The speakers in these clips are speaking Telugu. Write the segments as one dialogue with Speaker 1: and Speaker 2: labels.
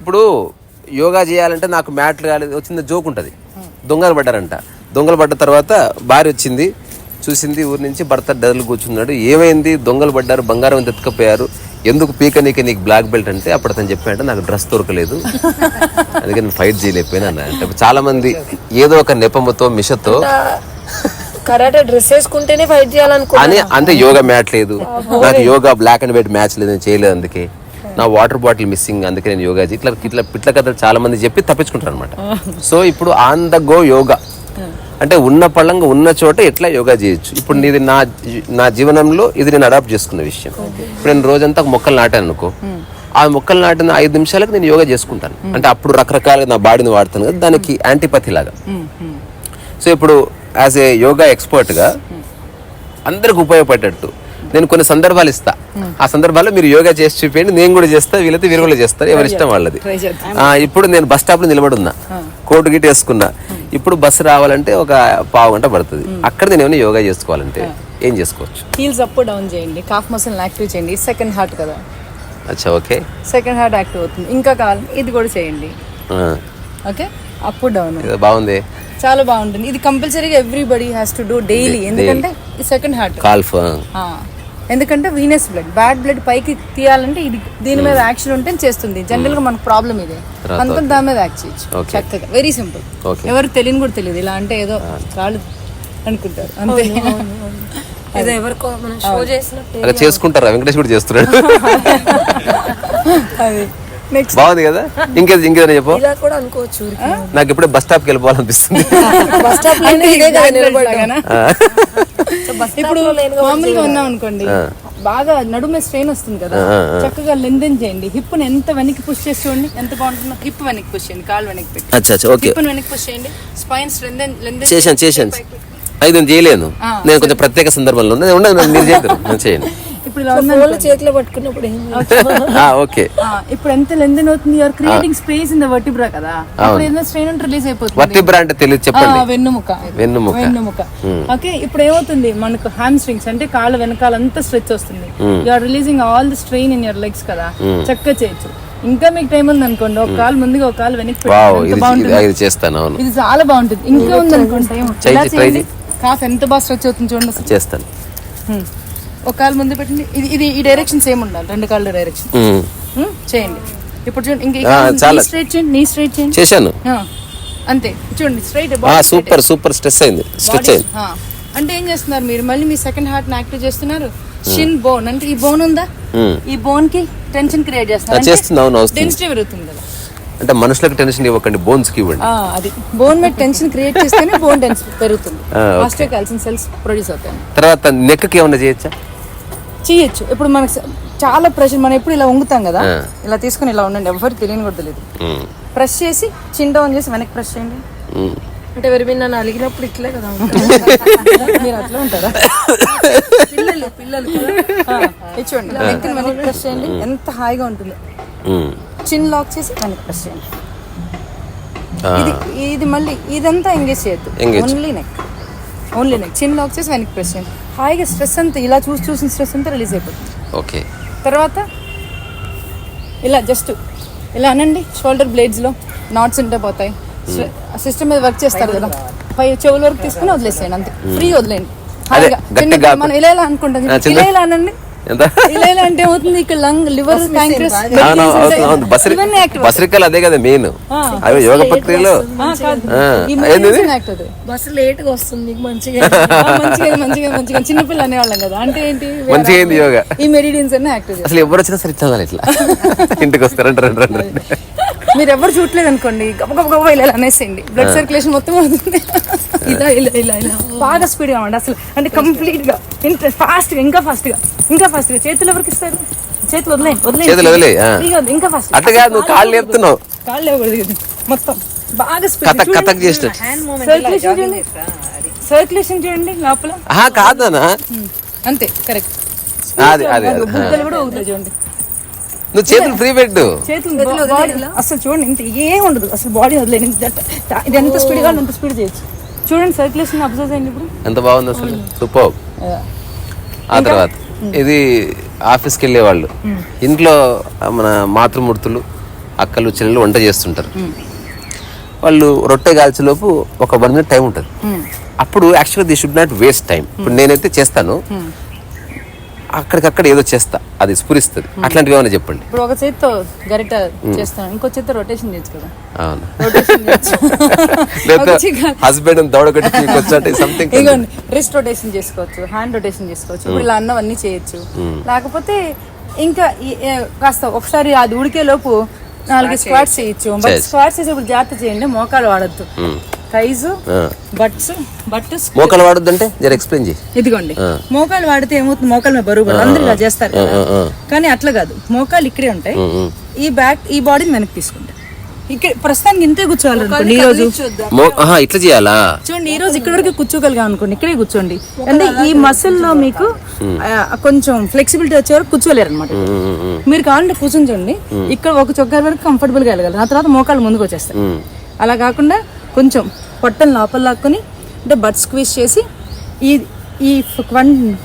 Speaker 1: ఇప్పుడు యోగా చేయాలంటే నాకు మ్యాట్లు కాలేదు వచ్చింది జోక్ ఉంటుంది. దొంగలు పడ్డారంట. దొంగలు పడ్డ తర్వాత భార్య వచ్చింది చూసింది ఊరి నుంచి భర్త డర్లు కూర్చున్నాడు. ఏమైంది? దొంగలు పడ్డారు బంగారం ఎంత ఎత్తుకపోయారు? ఎందుకు పీక నీకు నీకు బ్లాక్ బెల్ట్ అంటే అప్పుడు అతను చెప్పాడంటే నాకు డ్రెస్ దొరకలేదు. అందుకే నేను ఫైట్ చేయలేకపోయినా అంటే చాలా మంది ఏదో ఒక నెపముతో మిషతో
Speaker 2: కరాటే డ్రెస్ వేసుకుంటేనే ఫైట్ చేయాలనుకో
Speaker 1: అని అంటే యోగా మ్యాట్ లేదు. నాకు yoga black and white match లేదు నేను చేయలేదు అందుకే. నా వాటర్ బాటిల్ మిస్సింగ్ అందుకే నేను యోగా. ఇట్లా ఇట్లా పిట్ల కథలు చాలా మంది చెప్పి తప్పించుకుంటారు అనమాట సో ఇప్పుడు ఆన్ ద గో యోగా. అంటే ఉన్న పళ్ళంగా ఉన్న చోట ఎట్లా యోగా చేయొచ్చు? ఇప్పుడు నీది నా నా జీవనంలో ఇది నేను అడాప్ట్ చేసుకున్న విషయం. ఇప్పుడు నేను రోజంతా మొక్కలు నాటాను అనుకో. ఆ మొక్కలు నాటిన ఐదు నిమిషాలకు నేను యోగా చేసుకుంటాను. అంటే అప్పుడు రకరకాలుగా నా బాడీని వాడుతాను కదా దానికి యాంటీపతి లాగా. సో ఇప్పుడు యాజ్ ఏ యోగా ఎక్స్పర్ట్గా అందరికి ఉపయోగపడేటట్టు. నేను కొన్ని సందర్భాలు ఇస్తా. ఆ సందర్భాల్లో మీరు యోగా చేసి చూపించండి నేను కూడా చేస్తా వీళ్ళైతే వీరు కూడా చేస్తారు. ఎవరి ఇష్టం వాళ్ళది. ఇప్పుడు నేను బస్ స్టాప్లో నిలబడి ఉన్నా కోటు గిట్ వేసుకున్నా. ఇప్పుడు బస్సు రావాలంటే ఒక పావు గంట పడుతుంది. అక్కడ నేను ఏమైనా యోగా చేసుకోవాలంటే ఏం చేసుకోవచ్చు?
Speaker 3: హీల్స్ అప్ డౌన్ చేయండి. కాఫ్ మసిల్ యాక్టివ్ చేయండి. సెకండ్ హార్ట్ కదా.
Speaker 1: అచ్చా ఓకే.
Speaker 3: సెకండ్ హార్ట్ యాక్టివ్ అవుతుంది. ఇంకా కావాలి ఇది కూడా చేయండి. ఓకే? అప్ డౌన్
Speaker 1: బాగుంది.
Speaker 3: చాలా బాగుంటుంది. ఇది కంపల్సరీగా everybody has to do daily ఎందుకంటే సెకండ్ హార్ట్
Speaker 1: కాల్ఫ్
Speaker 3: ఎందుకంటే వీనస్ బ్లడ్ బ్యాడ్ బ్లడ్ పైకి తీయాలంటే ఇది దీని మీద యాక్షన్ ఉంటే చేస్తుంది. జనరల్గా మనకు ప్రాబ్లం ఇదే. అందుకని దాని మీద యాక్ట్ చేయొచ్చు. చక్కగా. Very simple. ఎవరు తెలియని కూడా తెలియదు. ఇలా అంటే ఏదో కాళ్ళు అనుకుంటారు. అంతే.
Speaker 2: ఏదో ఎవరికో మనం షో చేసినట్టు
Speaker 1: చేసుకుంటారా. వెంకటేష్ కూడా చేస్తున్నాడు.
Speaker 3: అది.
Speaker 1: బాగుంది కదా? ఇంకేది ఇంకేదైనా చెప్పు.
Speaker 2: ఇలా కూడా అనుకోవచ్చు.
Speaker 1: నాకు ఇప్పుడే బస్ స్టాప్కి వెళ్ళిపోవాలనిపిస్తుంది.
Speaker 2: బస్ స్టాప్
Speaker 3: ఇప్పుడు మామూలుగా ఉన్నాం అనుకోండి. బాగా నడుమ స్ట్రెయిన్ వస్తుంది కదా? చక్కగా లెందెన్ చేయండి. హిప్ని ఎంత వెనక్కి పుష్ చేసి చూడండి. ఎంత బాగుంటుందో హిప్ వెనక్కి పుష్ చేయండి. కాళ్ళు వెనక్కి పెట్టి.
Speaker 1: అచ్చా అచ్చా ఓకే.
Speaker 3: హిప్ వెనక్కి పుష్ చేయండి. స్పైన్ స్ట్రెంథెన్ లెందెన్
Speaker 1: చేశాను చేశాను. అది నేను చేయలేను. నేను కొంచెం ప్రత్యేక సందర్భంలో ఉన్నా. ఉండదు మీరు చేయరు నేను చేయను
Speaker 3: ఇప్పుడు ఇలా
Speaker 2: ఫోన్లు చేతిలో పట్టుకున్నప్పుడు
Speaker 1: ఓకే.
Speaker 3: ఆ, ఇప్పుడు ఎంత లెందెన్ అవుతుంది? You are creating space in the vertebra కదా. అప్పుడు ఏదైనా స్ట్రెయిన్ అంటే రిలీజ్ అయిపోతుంది.
Speaker 1: వర్తిబ్రా అంటే తెలియదు చెప్పండి.
Speaker 3: ఆ, వెన్నుముక.
Speaker 1: వెన్నుముక.
Speaker 3: వెన్నుముక. ఓకే ఇప్పుడు ఏమవుతుంది? మనకు హ్యామ్ స్ట్రింగ్స్ అంటే కాళ్ళ వెనకాలంతా స్ట్రెచ్ వస్తుంది. You are releasing all the strain in your legs కదా. చక్కగా చేయొచ్చు. ఇంకా మీకు టైం ఉంది అనుకోండి ఒక కాలు ముందుగా ఒక కాలు వెనక్కి
Speaker 1: ఇది చేస్తాను అవును.
Speaker 3: ఇది చాలా బాగుంటుంది. ఇంకా ఉంది అనుకోండి టైం. కాఫ్ ఎంత బాగా స్ట్రెచ్ అవుతుంది చూడండి
Speaker 1: చేస్తాను.
Speaker 3: హ్మ్. ఒక కాలు ముందు పెట్టండి. ఇది ఇది ఈ డైరెక్షన్ సేమ్ ఉండాలి? రెండు కాళ్ళ డైరెక్షన్. చేయండి. ఇప్పుడు చూడండి ఇంకా. స్ట్రైట్ చేయండి నీ స్ట్రైట్ చేయండి.
Speaker 1: చేశాను.
Speaker 3: అంతే. చూడండి స్ట్రైట్
Speaker 1: సూపర్ సూపర్ స్ట్రెస్ అయింది. స్ట్రెచ్ అయింది.
Speaker 3: అంటే ఏం చేస్తున్నారు మీరు? మళ్ళీ మీ సెకండ్ హార్ట్ యాక్టివ్ చేస్తున్నారు? షిన్ బోన్ అంటే ఈ బోన్ ఉందా. ఈ బోన్కి టెన్షన్ క్రియేట్ చేస్తున్నారు.
Speaker 1: చేస్తుంది అవును
Speaker 3: డెన్సిటీ పెరుగుతుంది కదా.
Speaker 1: అంటే మనుషులకు టెన్షన్ ఇవ్వకండి బోన్స్కి ఇవ్వండి.
Speaker 3: అది. బోన్ మీద టెన్షన్ క్రియేట్ చేస్తేనే బోన్ డెన్సిటీ పెరుగుతుంది. ఆస్ట్రోకాల్సిన్ సెల్స్ ప్రొడ్యూస్ అవుతాయి.
Speaker 1: తర్వాత నెక్కి ఏమన్నా చేయొచ్చా?
Speaker 3: చేయొచ్చు. ఇప్పుడు మనకు చాలా ప్రెషర్ మనం ఎప్పుడు ఇలా వంగుతాం కదా. ఇలా తీసుకొని ఇలా ఉండండి ఎవరికి తెలియని కూడా తెలియదు. ప్రెస్ చేసి చిన్ డౌన్ చేసి వెనక్కి ప్రెస్ చేయండి.
Speaker 2: అంటే ఎవరి మీద నన్ను అలిగినప్పుడు ఇట్లే కదా.
Speaker 3: మీరు అట్లా ఉంటారా?
Speaker 2: పిల్లలు పిల్లలు
Speaker 3: చూడండి. నెక్ వెనక్కి ప్రెస్ చేయండి. ఎంత హాయిగా ఉంటుంది. చిన్ లాక్ చేసి వెనక్కి ప్రెస్ చేయండి. ఇది ఇది మళ్ళీ ఇదంతా ఎంగేజ్ చేయొద్దు. Only neck only neck chin lock చేసి వెనక్కి ప్రెస్ చేయండి. హాయిగా స్ట్రెస్ అంతా ఇలా చూసి చూసిన స్ట్రెస్ అంతా రిలీజ్ అయిపోతుంది.
Speaker 1: ఓకే.
Speaker 3: తర్వాత ఇలా జస్ట్ ఇలా అనండి షోల్డర్ బ్లేడ్స్లో నాట్స్ ఉంటే పోతాయి. సిస్టమ్ మీద వర్క్ చేస్తారు కదా. పై చెవుల వరకు తీసుకుని వదిలేసేయండి అంతే. ఫ్రీ వదిలేయండి. హాయిగా చిన్న- మనం ఇలా ఇలా అనుకుంటాం.
Speaker 1: చిన్న-
Speaker 3: ఇలా ఇలా అనండి.
Speaker 1: ఎంత?
Speaker 3: ఇలా ఇలా అంటే ఏమవుతుంది? ఇక్కడ లంగ్ లివర్ ప్యాంక్రస్
Speaker 1: బసరికలు అదే కదా మెయిన్ అవి యోగ ప్రక్రియలో. ఏంది
Speaker 2: లేట్గా వస్తుంది మంచిగా.
Speaker 3: మంచిగా మంచిగా మంచిగా. చిన్నపిల్ల అనేవాళ్ళం కదా. అంటే ఏంటి?
Speaker 1: మంచిగా యోగా.
Speaker 3: ఈ మెరిడియన్స్ అన్ని యాక్టివ్
Speaker 1: అసలు ఎవరు వచ్చినా సరే ఇట్లా ఇట్లా. ఇంటికి వస్తారంట రండి రండి రండి
Speaker 3: మీరు ఎవరు చూడలేదు అనుకోండి గబ గబ గబ ఇలా అనేసేయండి బ్లడ్ సర్క్యులేషన్ మొత్తం అవుతుంది.
Speaker 2: ఇలా ఇలా ఇలా ఇలా.
Speaker 3: బాగా స్పీడ్గా అవ్వండి అసలు. అంటే కంప్లీట్గా. ఇంత ఫాస్ట్గా ఇంకా ఫాస్ట్గా. ఇంకా ఫాస్ట్గా. చేతులు ఎవరికి ఇస్తారు? చేతులు. ఫ్రీగా వదిలేయ్, ఇంకా ఫాస్ట్
Speaker 1: కాదు నువ్వు కాళ్ళు లేపుతున్నావు
Speaker 3: కాళ్ళు. మొత్తం. బాగా స్పీడ్
Speaker 1: కథక్
Speaker 3: సర్క్యులేషన్ చూడండి. సర్క్యులేషన్ చూడండి. లోపల.
Speaker 1: ఆహా కాదనా?
Speaker 3: అంతే కరెక్ట్
Speaker 1: అది అది అది.
Speaker 3: బుగ్గలు కూడా ఊగుతాయి చూడండి.
Speaker 1: నువ్వు చేతులు ఫ్రీ పెట్టు.
Speaker 3: చేతులు అసలు చూడండి ఇంత ఏం ఉండదు. అసలు బాడీ వదిలేదు ఇది ఎంత స్పీడ్గా అంత స్పీడ్ చేయొచ్చు. చూడండి సర్క్యులేషన్ అబ్జర్వ్ చేయండి ఇప్పుడు.
Speaker 1: ఎంత బాగుంది అసలు? సూపర్. ఆ తర్వాత ఇది ఆఫీస్కి వెళ్ళే వాళ్ళు ఇంట్లో మన మాతృమూర్తులు అక్కలు చెల్లెలు వంట చేస్తుంటారు. వాళ్ళు రొట్టె కాల్చేలోపు ఒక వన్ మినిట్ టైం ఉంటుంది. అప్పుడు యాక్చువల్గా the should not waste time ఇప్పుడు నేనైతే చేస్తాను. అక్కడికక్కడ ఏదో చేస్తా. అది స్ఫురిస్తుంది. అట్లాంటివి ఏమైనా చెప్పండి?
Speaker 3: ఇప్పుడు ఒక చేతితో గరిట చేస్తాను. ఇంకో చేతితో రొటేషన్ చేయొచ్చు కదా.
Speaker 1: అవును. లేదా హస్బెండ్ దౌడగట్టి వచ్చాటే సంథింగ్
Speaker 3: ఇగోండి రిస్ట్ రొటేషన్ చేసుకోవచ్చు హ్యాండ్ రొటేషన్ చేసుకోవచ్చు. ఇప్పుడు ఇలా అన్నవన్నీ చేయొచ్చు. లేకపోతే ఇంకా కాస్త ఒకసారి అది ఉడికే లోపు నాలుగు స్క్వాట్స్ చేయొచ్చు. బట్. స్క్వాట్స్ చేసేప్పుడు జాగ్రత్త చేయండి మోకాలు వాడద్దు. థైజ్ బట్స్ బట్
Speaker 1: మోకలు వాడొద్దంటే జర ఎక్స్ప్లెయిన్ చేయి
Speaker 3: ఇదిగోండి. మోకాలు వాడితే ఏమవుతుంది? మోకాలు మీద బరువు. అందరూ ఇలా చేస్తారు కానీ అట్లా కాదు. మోకాలు ఇక్కడే ఉంటాయి. ఈ బ్యాక్ ఈ బాడీని వెనక్కి తీసుకుంటాం ఇక్కడ ప్రస్తుతానికి ఇంతే కూర్చోవాలి అనుకోండి ఈ రోజు
Speaker 1: ఇట్లా చేయాలా?
Speaker 3: చూడండి ఈ రోజు ఇక్కడ వరకు కూర్చోగలిగా అనుకోండి. ఇక్కడే కూర్చోండి. అంటే ఈ మసిల్లో మీకు కొంచెం ఫ్లెక్సిబిలిటీ వచ్చే వరకు కూర్చోలేరు అనమాట మీరు కావాలంటే కూర్చొని చూడండి. ఇక్కడ ఒక చొక్కా వరకు కంఫర్టబుల్గా వెళ్ళగలరు. ఆ తర్వాత మోకాలు ముందుకు వచ్చేస్తాయి. అలా కాకుండా కొంచెం పొట్టను లోపల లాక్కొని అంటే బట్ స్క్వీజ్ చేసి ఈ ఈ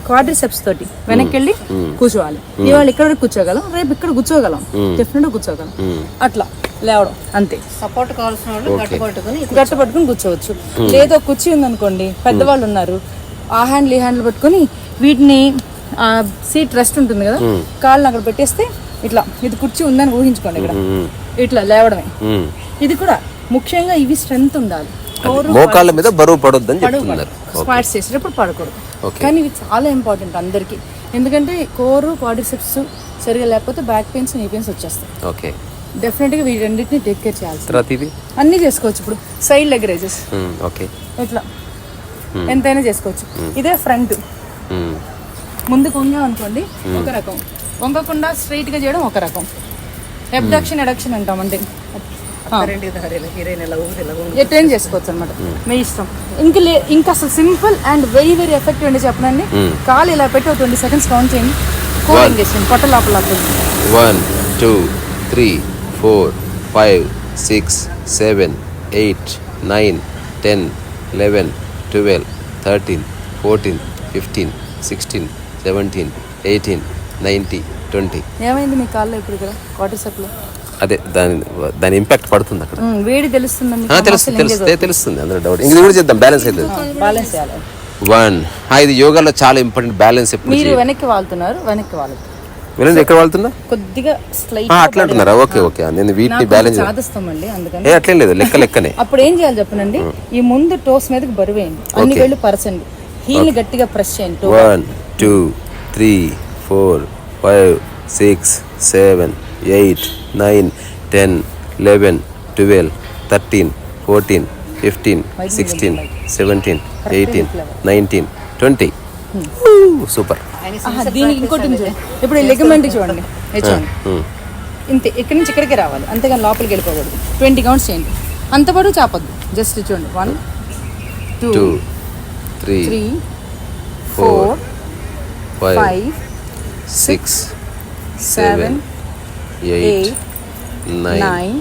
Speaker 3: క్వాడ్రిసెప్స్ తోటి వెనక్కి వెళ్ళి కూర్చోవాలి. ఇవాళ ఇక్కడ వరకు కూర్చోగలం రేపు ఇక్కడ కూర్చోగలం. డెఫినెట్ కూర్చోగలం. అట్లా లేవడం అంతే.
Speaker 4: సపోర్ట్ కావాల్సిన వాళ్ళు గట్టి పట్టుకుని
Speaker 3: గట్ట పట్టుకుని కూర్చోవచ్చు. లేదా కుర్చీ ఉందనుకోండి పెద్దవాళ్ళు ఉన్నారు. ఆ హ్యాండ్లు ఈ హ్యాండ్లు పట్టుకొని వీటిని ఆ సీట్ రెస్ట్ ఉంటుంది కదా కాళ్ళని అక్కడ పెట్టేస్తే ఇట్లా ఇది కుర్చీ ఉందని ఊహించుకోండి ఇక్కడ. ఇట్లా లేవడమే. ఇది కూడా ముఖ్యంగా ఇవి స్ట్రెంగ్త్ ఉండాలి.
Speaker 1: మోకాళ్ళ మీద బరువు పడొద్దని చెప్తున్నారు.
Speaker 3: స్క్వాట్స్ చేసేటప్పుడు పడకూడదు. కానీ ఇవి చాలా ఇంపార్టెంట్ అందరికీ. ఎందుకంటే కోరు క్వాడ్రిసెప్స్ సరిగా లేకపోతే బ్యాక్ పెయిన్స్ నీ పెయిన్స్ వచ్చేస్తాయి.
Speaker 1: ఓకే.
Speaker 3: డెఫినెట్గా వీటన్నిటిని టేక్ కేర్
Speaker 1: తర్వాత ఇది
Speaker 3: అన్నీ చేసుకోవచ్చు ఇప్పుడు. Side leg raises
Speaker 1: um, okay.
Speaker 3: ఇట్లా ఎంతైనా చేసుకోవచ్చు. ఇదే ఫ్రంట్ ముందుకు వంగాం అనుకోండి ఒక రకం. వంగకుండా స్ట్రైట్గా చేయడం ఒక రకం. ఎబ్డక్షన్ ఎడక్షన్ అంటాం అంటే ఎట్లయినా చేసుకోవచ్చు అనమాట మీ ఇష్టం. ఇంకా లే ఇంకా అసలు simple and very very effective అండి చెప్పనండి కాలు ఇలా పెట్టి ఒక ట్వంటీ సెకండ్స్ కౌంట్ చేయండి. కూలింగ్ చేసేయండి. పొట్ట లోపల.
Speaker 1: One two three four five six seven eight nine ten eleven twelve thirteen fourteen fifteen sixteen seventeen eighteen ninety twenty
Speaker 3: ఏమైంది మీ కాల్లో ఇప్పుడు ఇక్కడ? క్వార్టర్లో?
Speaker 1: అదే దాని దాని ఇంపాక్ట్ పడుతుంది అక్కడ.
Speaker 3: వేడి తెలుస్తుందా
Speaker 1: తెలుస్తుంది తెలుస్తుంది తెలుస్తుంది అందులో డౌట్ ఇంక కూడా చేద్దాం బ్యాలెన్స్ అవుతుంది
Speaker 3: బ్యాలెన్స్
Speaker 1: వన్ ఇది యోగాలో చాలా ఇంపార్టెంట్ బ్యాలెన్స్ ఎప్పుడు
Speaker 3: మీరు వెనక్కి వాళ్తున్నారు వెనక్కి వాళ్ళు
Speaker 1: ఎక్కడ వాళ్తున్నా
Speaker 3: కొద్దిగా స్లైట్
Speaker 1: అట్లా అంటున్నారా? Okay okay. నేను వీటిని బ్యాలెన్స్
Speaker 3: చాదస్తామండి అందుకని.
Speaker 1: ఏ అట్లేం లేదు లెక్క లెక్కనే.
Speaker 3: అప్పుడు ఏం చేయాలి చెప్పనండి? ఈ ముందు టోస్ మీదకి బరువేయండి. అన్ని
Speaker 1: Okay.
Speaker 3: వేళ్ళు పరచండి. హీల్ గట్టిగా ప్రెస్ చేయండి.
Speaker 1: One two three four five six seven eight nine ten eleven twelve thirteen fourteen fifteen sixteen seventeen eighteen nineteen twenty super
Speaker 3: దీనికి ఇంకోటి ఇప్పుడు లెగమెంట్ చూడండి. ఇంతే ఇక్కడి నుంచి ఇక్కడికి రావాలి. అంతేగాని లోపలికి వెళ్ళిపోకూడదు. ట్వంటీ కౌంట్స్ చేయండి. అంత పాటు చాపొద్దు. జస్ట్ చూడండి. One two
Speaker 1: three
Speaker 3: three four
Speaker 1: five six
Speaker 3: seven
Speaker 1: eight nine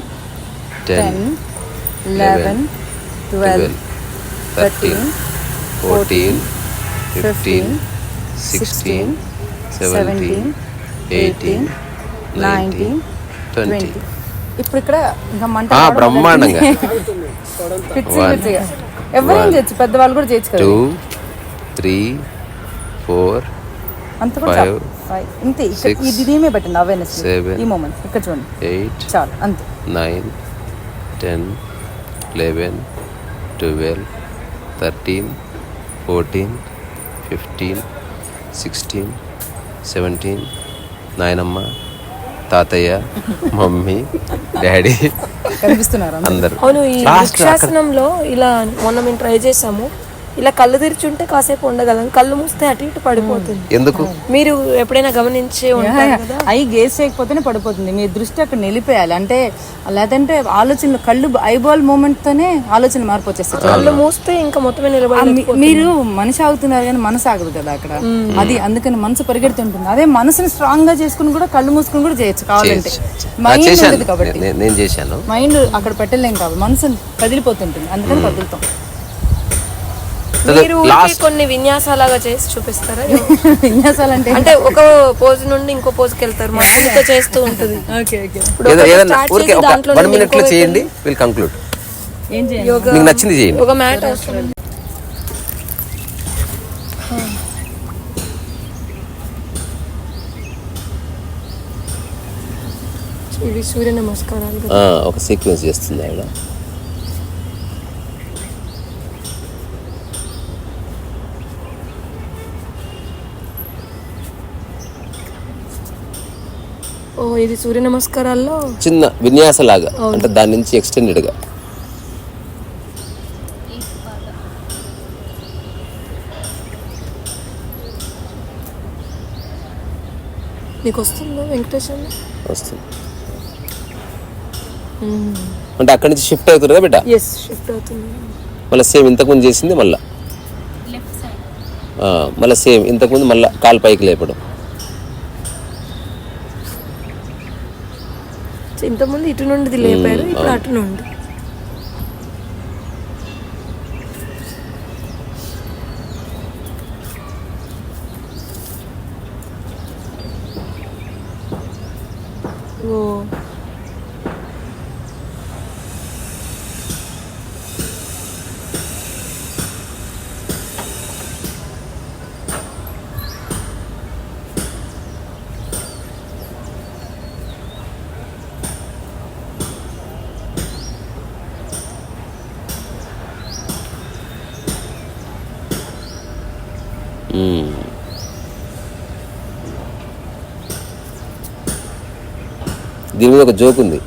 Speaker 1: ten
Speaker 3: eleven twelve
Speaker 1: thirteen fourteen fifteen sixteen seventeen eighteen nineteen twenty
Speaker 3: ఇప్పుడు ఇక్కడ ఇంకా మంట
Speaker 1: బ్రహ్మాండంగా.
Speaker 3: పిచ్చి పిచ్చిగా. ఎవరైనా చేయొచ్చు పెద్దవాళ్ళు కూడా చేయొచ్చు కదా
Speaker 1: టూ త్రీ ఫోర్
Speaker 3: అంత కూడా ఇక్కడ
Speaker 1: six,
Speaker 3: ఇది దీమే పెట్టండి అవేర్నెస్ ఈ మూమెంట్ ఇక్కడ చూడండి.
Speaker 1: ఎయిట్
Speaker 3: చాలు అంతే.
Speaker 1: Nine ten eleven twelve thirteen fourteen fifteen sixteen seventeen నాయనమ్మ తాతయ్య మమ్మీ డాడీ
Speaker 3: కనిపిస్తున్నారు
Speaker 1: అందరూ.
Speaker 2: అవును ఈ వృక్షాసనంలో ఇలా మొన్న మేము ట్రై చేసాము. ఇలా కళ్ళు తెరిచుంటే కాసేపు ఉండగలం కళ్ళు మూస్తే అటు ఇటు పడిపోతుంది.
Speaker 1: ఎందుకు?
Speaker 2: మీరు ఎప్పుడైనా గమనించే ఉంటారు కదా?
Speaker 3: ఐ గేస్ చేయకపోతేనే పడిపోతుంది. మీ దృష్టి అక్కడ నిలిపేయాలి. అంటే లేదంటే ఆలోచనలు కళ్ళు ఐబాల్ మూమెంట్ తోనే ఆలోచన మార్పు వచ్చేస్తాయి.
Speaker 2: కళ్ళు మూస్తే ఇంకా మొత్తమే నిలబడి
Speaker 3: మీరు మనిషి ఆగుతున్నారు కానీ మనసు ఆగదు కదా అక్కడ. అది అందుకని మనసు పరిగెడుతుంటుంది అదే మనసుని స్ట్రాంగ్గా చేసుకుని కూడా కళ్ళు మూసుకుని కూడా చేయొచ్చు కావాలంటే. మైండ్ ఉండదు కాబట్టి.
Speaker 1: నే- నేను చేశాను.
Speaker 3: మైండ్ అక్కడ పెట్టలేం కాబట్టి మనసు కదిలిపోతుంటుంది. అందుకని కదులుతాం.
Speaker 2: మీరు ఊరికే కొన్ని విన్యాసాలాగా చేసి చూపిస్తారా?
Speaker 3: విన్యాసాలంటే
Speaker 2: అంటే ఒక పోజ్ నుండి ఇంకో పోజ్కి వెళ్తారు మా చేస్తూ ఉంటుంది.
Speaker 3: Okay okay.
Speaker 2: ఇప్పుడు
Speaker 1: ఏదో-
Speaker 2: ఒకటి
Speaker 1: ఏదన్నా
Speaker 2: start
Speaker 1: ఊరికే
Speaker 2: చేసి
Speaker 1: ఒక
Speaker 2: దాంట్లో
Speaker 1: వన్
Speaker 2: నుండి
Speaker 1: మినిట్లో
Speaker 2: ఇంకో
Speaker 1: చేయండి విల్ కంక్లూడ్
Speaker 3: ఏం చేయాలి?
Speaker 2: యోగా
Speaker 1: మీకు నచ్చింది చేయండి.
Speaker 2: ఒక మ్యాట్ అవసరం ఇవి సూర్య నమస్కారాలు.
Speaker 1: ఆ, ఒక సీక్వెన్స్ చేస్తుంది ఆవిడ
Speaker 2: ఓ ఇది సూర్య నమస్కారాల్లో?
Speaker 1: చిన్న విన్యాసలాగా అంటే దాని నుంచి ఎక్స్టెండెడ్గా
Speaker 2: మీకు వస్తుందా. వెంకటేశ్వర
Speaker 1: వస్తుంది అంటే అక్కడి నుంచి షిఫ్ట్ అవుతుంది బిడ్డ?
Speaker 2: ఎస్ షిఫ్ట్ అవుతుంది.
Speaker 1: మళ్ళీ సేమ్ ఇంతకుముందు చేసింది మళ్ళా. ఆ, మళ్ళీ సేమ్ ఇంతకుముందు మళ్ళీ కాలు పైకి లేపడం.
Speaker 2: ఇంతకుముందు ఇటు నుండి లేపారు ఇప్పుడు అటు నుండి ఓ
Speaker 1: మ్మ్. దీని మీద ఒక జోక్ ఉంది.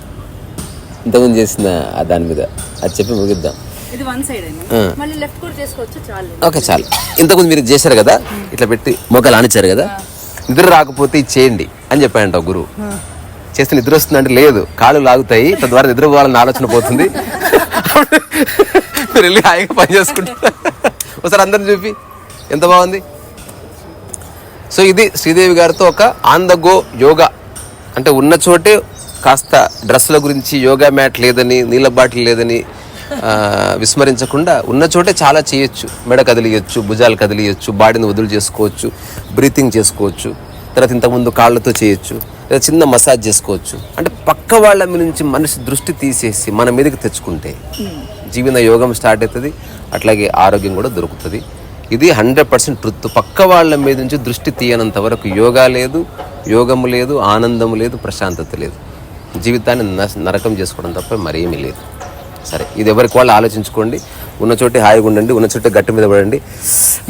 Speaker 1: ఇంతకుముందు చేసిన దాని మీద. అది చెప్పి ముగిద్దాం.
Speaker 3: ఇది వన్ సైడ్
Speaker 1: ఆ.
Speaker 3: మళ్ళీ లెఫ్ట్ కూడా చేసుకోవచ్చు చాలు.
Speaker 1: ఓకే చాలు. ఇంతకుముందు మీరు చేశారు కదా? ఇట్లా పెట్టి మొక్కలు ఆనిచ్చారు కదా? నిద్ర రాకపోతే ఇది చేయండి అని చెప్పాడంట గురువు. చేస్తే నిద్ర వస్తుంది అంటే లేదు. కాళ్ళు లాగుతాయి తద్వారా నిద్రపోవాలని ఆలోచన పోతుంది. మీరు వెళ్ళి హాయిగా పని చేసుకుంటారు. ఒకసారి అందరిని చూపి. ఎంత బాగుంది? సో ఇది శ్రీదేవి గారితో ఒక ఆన్ ద గో యోగా. అంటే ఉన్న చోటే కాస్త డ్రెస్సుల గురించి యోగా మ్యాట్ లేదని నీళ్ళ బాటిల్ లేదని విస్మరించకుండా ఉన్న చోటే చాలా చేయొచ్చు. మెడ కదిలియచ్చు భుజాలు కదిలియచ్చు బాడీని వదులు చేసుకోవచ్చు బ్రీతింగ్ చేసుకోవచ్చు తర్వాత ఇంతకుముందు కాళ్ళతో చేయొచ్చు లేదా చిన్న మసాజ్ చేసుకోవచ్చు. అంటే పక్క వాళ్ళ నుంచి మనిషి దృష్టి తీసేసి మన మీదకి తెచ్చుకుంటే జీవన యోగం స్టార్ట్ అవుతుంది అట్లాగే ఆరోగ్యం కూడా దొరుకుతుంది. ఇది హండ్రెడ్ పర్సెంట్ ట్రుత్ పక్క వాళ్ళ మీద నుంచి దృష్టి తీయనంత వరకు యోగా లేదు యోగము లేదు ఆనందము లేదు ప్రశాంతత లేదు. జీవితాన్ని నరకం చేసుకోవడం తప్ప మరేమీ లేదు. సరే ఇది ఎవరికి వాళ్ళు ఆలోచించుకోండి. ఉన్న చోటే హాయిగా ఉండండి ఉన్న చోటే గట్టి మీద పడండి.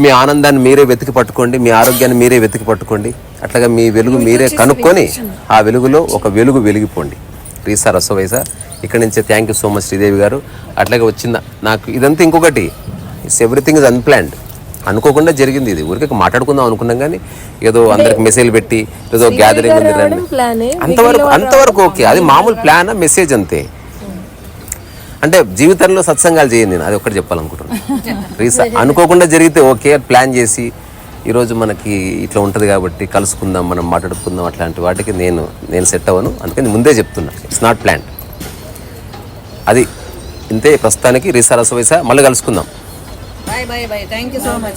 Speaker 1: మీ ఆనందాన్ని మీరే వెతికి పట్టుకోండి మీ ఆరోగ్యాన్ని మీరే వెతికి పట్టుకోండి. అట్లాగా మీ వెలుగు మీరే కనుక్కొని ఆ వెలుగులో ఒక వెలుగు వెలిగిపోండి. రీసా రసవైసా ఇక్కడ నుంచి thank you so much Sridevi గారు. అట్లాగే వచ్చింద నాకు ఇదంతా ఇంకొకటి. ఇట్స్ ఎవ్రీథింగ్ ఇస్ అన్ప్లాన్డ్ అనుకోకుండా జరిగింది ఇది. ఊరికే మాట్లాడుకుందాం అనుకున్నాం కానీ ఏదో అందరికి మెసేజ్ పెట్టి ఏదో గ్యాదరింగ్ ఉంది రండి. అంతవరకు అంతవరకు ఓకే అది మామూలు ప్లాన్ మెసేజ్ అంతే. అంటే జీవితంలో సత్సంగాలు చేయండి నేను. అది ఒక్కటి చెప్పాలనుకుంటున్నాను రీసా అనుకోకుండా జరిగితే ఓకే ప్లాన్ చేసి ఈరోజు మనకి ఇట్లా ఉంటుంది కాబట్టి కలుసుకుందాం మనం మాట్లాడుకుందాం అట్లాంటి వాటికి నేను నేను సెట్ అవ్వను. అందుకని ముందే చెప్తున్నా. ఇట్స్ నాట్ ప్లాన్ అది ఇంతే ప్రస్తుతానికి. రీసా రసవైసా. మళ్ళీ కలుసుకుందాం.
Speaker 4: Bye bye bye thank you so much